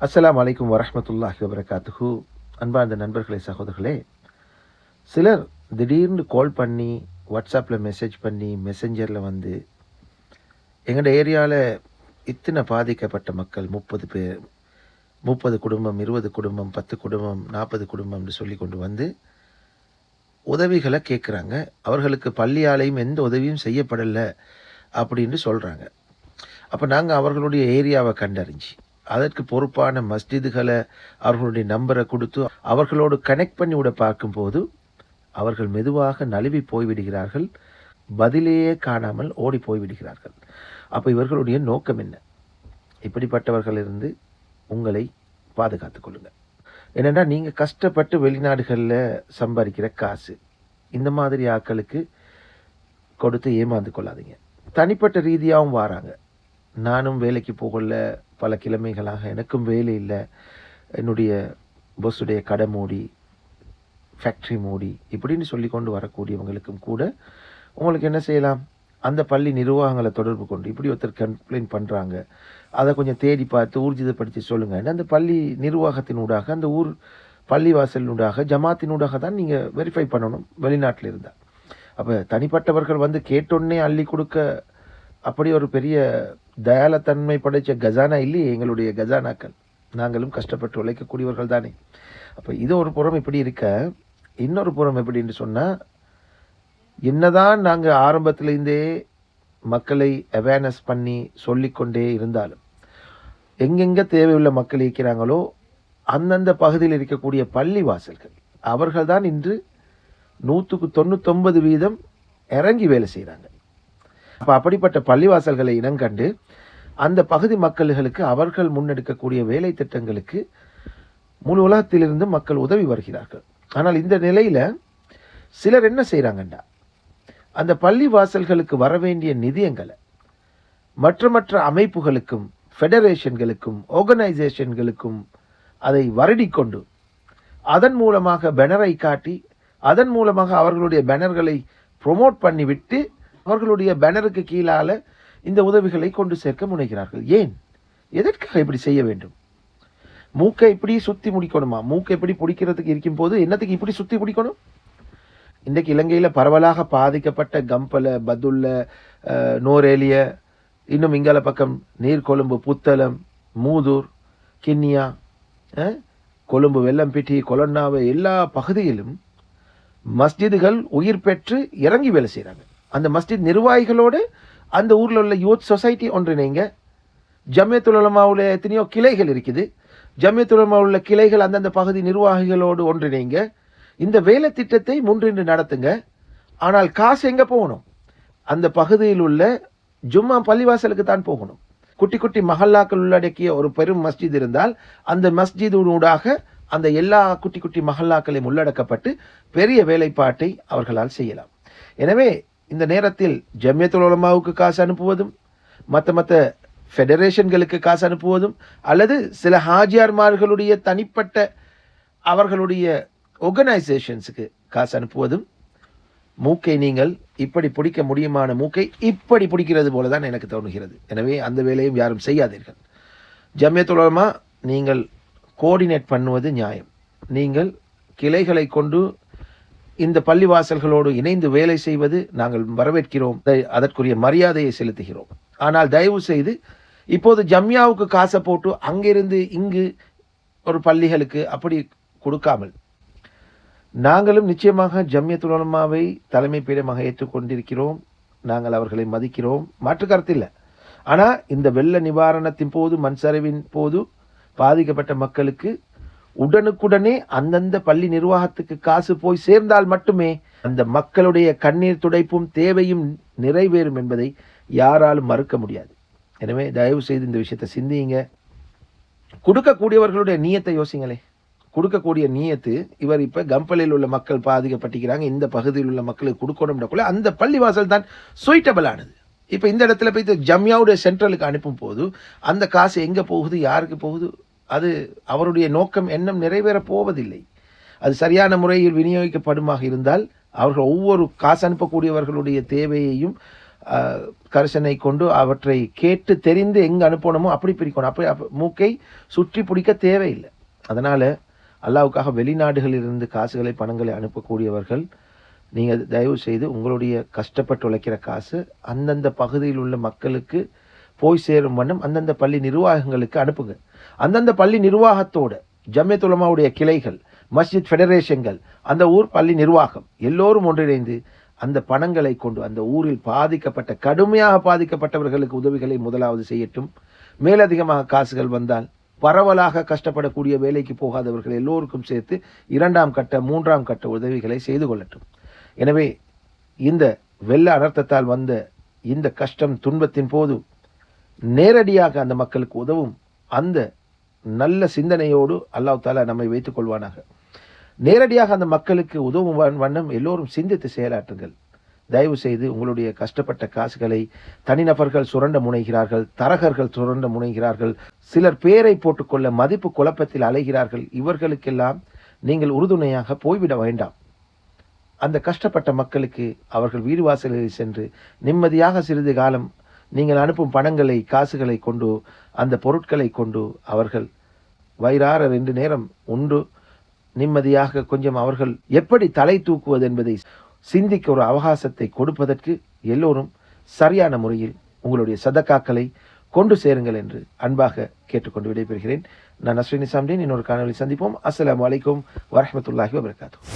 அஸ்லாம் அலைக்கும் வரமத்துல்லாஹி வபரகாத்துஹு. அன்பார்ந்த நண்பர்களே சகோதரர்களே சிலர் திடீர்னு கால் பண்ணி வாட்ஸ்அப்பில் மெசேஜ் பண்ணி மெசஞ்சரில் வந்து எங்களோட ஏரியாவில் இத்தனை பாதிக்கப்பட்ட மக்கள் முப்பது பேர் முப்பது குடும்பம் இருபது குடும்பம் பத்து குடும்பம் நாற்பது குடும்பம்னு சொல்லி கொண்டு வந்து உதவிகளை கேட்குறாங்க அவர்களுக்கு பள்ளியாலையும் எந்த உதவியும் செய்யப்படலை அப்படின்னு சொல்கிறாங்க அப்போ நாங்கள் அவர்களுடைய ஏரியாவை கண்டறிஞ்சு அதற்கு பொறுப்பான மஸ்ஜிதுகளை அவர்களுடைய நம்பரை கொடுத்து அவர்களோடு கனெக்ட் பண்ணி விட பார்க்கும்போது அவர்கள் மெதுவாக நழுவி போய்விடுகிறார்கள். பதிலேயே காணாமல் ஓடி போய்விடுகிறார்கள். அப்போ இவர்களுடைய நோக்கம் என்ன? இப்படிப்பட்டவர்களிருந்து உங்களை பாதுகாத்து கொள்ளுங்கள். என்னென்னா நீங்கள் கஷ்டப்பட்டு வெளிநாடுகளில் சம்பாதிக்கிற காசு இந்த மாதிரி ஆட்களுக்கு கொடுத்து ஏமாந்து கொள்ளாதீங்க. தனிப்பட்ட ரீதியாகவும் வாராங்க. நானும் வேலைக்கு போகல பல கிழமைகளாக எனக்கும் வேலை இல்லை. என்னுடைய பஸ்ஸுடைய கடை மூடி ஃபேக்ட்ரி மூடி இப்படின்னு சொல்லி கொண்டு வரக்கூடியவங்களுக்கும் கூட உங்களுக்கு என்ன செய்யலாம்? அந்த பள்ளி நிர்வாகங்களை தொடர்பு கொண்டு இப்படி ஒருத்தர் கம்ப்ளைண்ட் பண்ணுறாங்க அதை கொஞ்சம் தேடி பார்த்து ஊர்ஜிதப்படுத்தி சொல்லுங்கள் அந்த பள்ளி நிர்வாகத்தினூடாக அந்த ஊர் பள்ளிவாசலினூடாக ஜமாத்தினூடாக தான் நீங்கள் வெரிஃபை பண்ணணும் வெளிநாட்டில் இருந்தால் அப்போ தனிப்பட்டவர்கள் வந்து கேட்டோன்னே அள்ளி கொடுக்க அப்படி ஒரு பெரிய தயாலத்தன்மை படைத்த கஜானா இல்லையே எங்களுடைய கஜானாக்கள். நாங்களும் கஷ்டப்பட்டு உழைக்கக்கூடியவர்கள் தானே. அப்போ இது ஒரு புறம் இப்படி இருக்க இன்னொரு புறம் எப்படின்னு சொன்னால் என்னதான் நாங்கள் ஆரம்பத்திலேருந்தே மக்களை அவேர்னஸ் பண்ணி சொல்லிக்கொண்டே இருந்தாலும் எங்கெங்கே தேவையுள்ள மக்கள் இருக்கிறாங்களோ அந்தந்த பகுதியில் இருக்கக்கூடிய பள்ளி வாசல்கள் அவர்கள் தான் இன்று நூற்றுக்கு தொண்ணூத்தொன்பது வீதம் இறங்கி வேலை செய்கிறாங்க அப்போ அப்படிப்பட்ட பள்ளிவாசல்களை இனங்கண்டு அந்த பகுதி மக்களுக்கு அவர்கள் முன்னெடுக்கக்கூடிய வேலை திட்டங்களுக்கு முழு உலகத்திலிருந்து மக்கள் உதவி வருகிறார்கள். ஆனால் இந்த நிலையில் சிலர் என்ன செய்கிறாங்கண்டா அந்த பள்ளி வாசல்களுக்கு வர வேண்டிய நிதியங்களை மற்ற மற்ற அமைப்புகளுக்கும் ஃபெடரேஷன்களுக்கும் ஆர்கனைசேஷன்களுக்கும் அதை வருடி கொண்டு அதன் மூலமாக பேனரை காட்டி அதன் மூலமாக அவர்களுடைய பேனர்களை ப்ரொமோட் பண்ணிவிட்டு அவர்களுடைய பேனருக்கு கீழால இந்த உதவிகளை கொண்டு சேர்க்க முனைகிறார்கள். ஏன்? எதற்காக இப்படி செய்ய வேண்டும்? மூக்கை இப்படி சுத்தி முடிக்கணுமா? மூக்கை எப்படி பிடிக்கிறதுக்கு இருக்கும் போது என்னத்துக்கு இப்படி சுத்தி பிடிக்கணும் இன்றைக்கு இலங்கையில் பரவலாக பாதிக்கப்பட்ட கம்பல பதுல்ல நோரேலிய இன்னும் இங்கால பக்கம் நீர்கொழும்பு புத்தளம் மூதூர் கிண்ணியா கொழும்பு வெள்ளம்பிட்டி கொலன்னாவை எல்லா பகுதியிலும் மஸ்ஜிதுகள் உயிர் பெற்று இறங்கி வேலை செய்கிறாங்க அந்த மஸ்ஜித் நிர்வாகிகளோடு அந்த ஊரில் உள்ள யூத் சொசைட்டி ஒன்றிணைங்க. ஜமியத்துலமாவில் எத்தனையோ கிளைகள் இருக்குது. ஜமியத்துல் உள்ள கிளைகள் அந்தந்த பகுதி நிர்வாகிகளோடு ஒன்றிணைங்க. இந்த வேலை திட்டத்தை முன்றின்று நடத்துங்க. ஆனால் காசு எங்கே போகணும்? அந்த பகுதியில் உள்ள ஜும்மா பள்ளிவாசலுக்கு தான் போகணும். குட்டி குட்டி மஹல்லாக்கள் உள்ளடக்கிய ஒரு பெரும் மஸ்ஜித் இருந்தால் அந்த மஸ்ஜிதூடாக அந்த எல்லா குட்டி குட்டி மஹல்லாக்களையும் உள்ளடக்கப்பட்டு பெரிய வேலைப்பாட்டை அவர்களால் செய்யலாம். எனவே இந்த நேரத்தில் ஜமியத்துல் உலமாவுக்கு காசு அனுப்புவதும் மற்ற மற்ற ஃபெடரேஷன்களுக்கு காசு அனுப்புவதும் அல்லது சில ஹாஜியார்மார்களுடைய தனிப்பட்ட அவர்களுடைய ஆர்கனைசேஷன்ஸுக்கு காசு அனுப்புவதும் மூக்கை நீங்கள் இப்படி பிடிக்க முடியுமான மூக்கை இப்படி பிடிக்கிறது போல தான் எனக்கு தோணுகிறது எனவே அந்த வேலையும் யாரும் செய்யாதீர்கள். ஜமியத்துல் நீங்கள் கோஆர்டினேட் பண்ணுவது நியாயம். நீங்கள் கிளைகளை கொண்டு இந்த பள்ளிவாசல்களோடு இணைந்து வேலை செய்வது நாங்கள் வரவேற்கிறோம். அதற்குரிய மரியாதையை செலுத்துகிறோம். ஆனால் தயவு செய்து இப்போது ஜம்யாவுக்கு காசை போட்டு அங்கிருந்து இங்கு ஒரு பள்ளிகளுக்கு அப்படி கொடுக்காமல். நாங்களும் நிச்சயமாக ஜம்யத்துலமாவை தலைமை பீடமாக ஏற்றுக்கொண்டிருக்கிறோம். நாங்கள் அவர்களை மதிக்கிறோம். மாற்று கருத்து இல்லை. ஆனால் இந்த வெள்ள நிவாரணத்தின் போது மண் சரிவின் போது பாதிக்கப்பட்ட மக்களுக்கு உடனுக்குடனே அந்தந்த பள்ளி நிர்வாகத்துக்கு காசு போய் சேர்ந்தால் மட்டுமே அந்த மக்களுடைய கண்ணீர் துடைப்பும் தேவையும் நிறைவேறும் என்பதை யாராலும் மறுக்க முடியாது. எனவே தயவு செய்து இந்த விஷயத்தை சிந்தியுங்க. கொடுக்கக்கூடியவர்களுடைய நீயத்தை யோசிங்களே. கொடுக்கக்கூடிய நீயத்து இவர் இப்போ கம்பலில் உள்ள மக்கள் பாதிக்கப்பட்டிருக்கிறாங்க இந்த பகுதியில் உள்ள மக்களுக்கு கொடுக்கணும்ன்றக்குள்ள அந்த பள்ளிவாசல் தான் suitable ஆனது. இப்போ இந்த இடத்துல போய் ஜம்யாவுடைய சென்ட்ரலுக்கு அனுப்பும் போது அந்த காசு எங்கே போகுது யாருக்கு போகுது? அது அவருடைய நோக்கம் எண்ணம் நிறைவேறப் போவதில்லை. அது சரியான முறையில் விநியோகிக்கப்படுமாக இருந்தால் அவர்கள் ஒவ்வொரு காசு அனுப்பக்கூடியவர்களுடைய தேவையையும் கரிசனை கொண்டு அவற்றை கேட்டு தெரிந்து எங்கே அனுப்பணுமோ அப்படி பிரிக்கணும். அப்படி அப்ப மூக்கை சுற்றி பிடிக்க தேவையில்லை. அதனால் அல்லாவுக்காக வெளிநாடுகளிலிருந்து காசுகளை பணங்களை அனுப்பக்கூடியவர்கள் நீங்கள் தயவு செய்து உங்களுடைய கஷ்டப்பட்டு உழைக்கிற காசு அந்தந்த பகுதியில் உள்ள மக்களுக்கு போய் சேரும் வண்ணம் அந்தந்த பள்ளி நிர்வாகங்களுக்கு அனுப்புங்க. அந்தந்த பள்ளி நிர்வாகத்தோடு ஜம்மியத் உலமாவுடைய கிளைகள் மஸ்ஜித் ஃபெடரேஷன்கள் அந்த ஊர் பள்ளி நிர்வாகம் எல்லோரும் ஒன்றிணைந்து அந்த பணங்களை கொண்டு அந்த ஊரில் பாதிக்கப்பட்ட கடுமையாக பாதிக்கப்பட்டவர்களுக்கு உதவிகளை முதலாவது செய்யட்டும். மேலதிகமாக காசுகள் வந்தால் பரவலாக கஷ்டப்படக்கூடிய வேலைக்கு போகாதவர்கள் எல்லோருக்கும் சேர்த்து இரண்டாம் கட்ட மூன்றாம் கட்ட உதவிகளை செய்து கொள்ளட்டும். எனவே இந்த வெள்ள அனர்த்தத்தால் வந்த இந்த கஷ்டம் துன்பத்தின் போது நேரடியாக அந்த மக்களுக்கு உதவும் அந்த நல்ல சிந்தனையோடு அல்லாஹ் தாலா நம்மை வைத்துக் கொள்வானாக. நேரடியாக அந்த மக்களுக்கு உதவும் வண்ணம் எல்லோரும் சிந்தித்து செயலாற்றுங்கள். தயவு செய்து உங்களுடைய கஷ்டப்பட்ட காசுகளை தனிநபர்கள் சுரண்ட முனைகிறார்கள் தரகர்கள் சுரண்ட முனைகிறார்கள் சிலர் பேரை போட்டுக்கொள்ள மதிப்பு குழப்பத்தில் அலைகிறார்கள் இவர்களுக்கெல்லாம் நீங்கள் உறுதுணையாக போய்விட வேண்டாம். அந்த கஷ்டப்பட்ட மக்களுக்கு அவர்கள் வீடு வாசலில் சென்று நிம்மதியாக சிறிது காலம் நீங்கள் அனுப்பும் பணங்களை காசுகளை கொண்டு அந்த பொருட்களை கொண்டு அவர்கள் வயிறார ரெண்டு நேரம் உண்டு. நிம்மதியாக கொஞ்சம் அவர்கள் எப்படி தலை தூக்குவது என்பதை சிந்திக்க ஒரு அவகாசத்தை கொடுப்பதற்கு எல்லோரும் சரியான முறையில் உங்களுடைய சதக்காக்களை கொண்டு சேருங்கள் என்று அன்பாக கேட்டுக்கொண்டு விடைபெறுகிறேன். நான் அஸ்வினி சாம்டேன் இன்னொரு காணொலி சந்திப்போம். அஸ்லாம் வலைக்கம் வரமத்துல்லாஹி வபரகாத்துஹு.